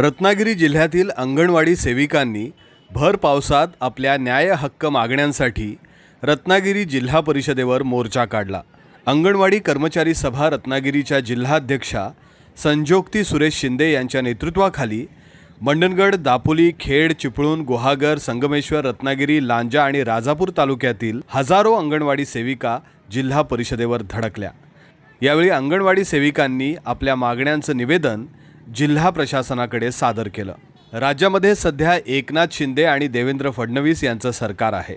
रत्नागिरी जिल्ह्यातील अंगणवाडी सेविकांनी भर पावसात आपल्या न्याय हक्क मागण्यांसाठी रत्नागिरी जिल्हा परिषदेवर मोर्चा काढला. अंगणवाडी कर्मचारी सभा रत्नागिरीच्या जिल्हाध्यक्षा संजोक्ती सुरेश शिंदे यांच्या नेतृत्वाखाली मंडणगड दापोली खेड चिपळूण गुहागर संगमेश्वर रत्नागिरी लांजा आणि राजापूर तालुक्यातील हजारो अंगणवाडी सेविका जिल्हा परिषदेवर धडकल्या. यावेळी अंगणवाडी सेविकांनी आपल्या मागण्यांचं निवेदन जिल्हा प्रशासनाकडे सादर केलं. राज्यामध्ये सध्या एकनाथ शिंदे आणि देवेंद्र फडणवीस यांचं सरकार आहे.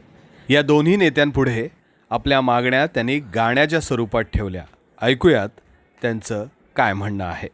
या दोन्ही नेत्यांपुढे आपल्या मागण्या त्यांनी गाण्याच्या स्वरूपात ठेवल्या. ऐकूयात त्यांचं काय म्हणणं आहे.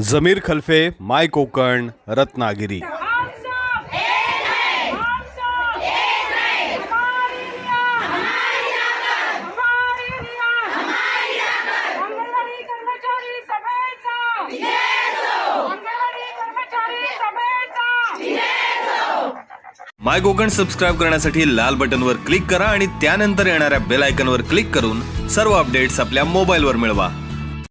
Zameer Khalfe my Konkan Ratnagiri. My Konkan subscribe करण्यासाठी लाल बटनवर क्लिक करा आणि त्यानंतर येणाऱ्या बेल आयकनवर क्लिक करून सर्व अपडेट्स आपल्या मोबाईलवर मिळवा.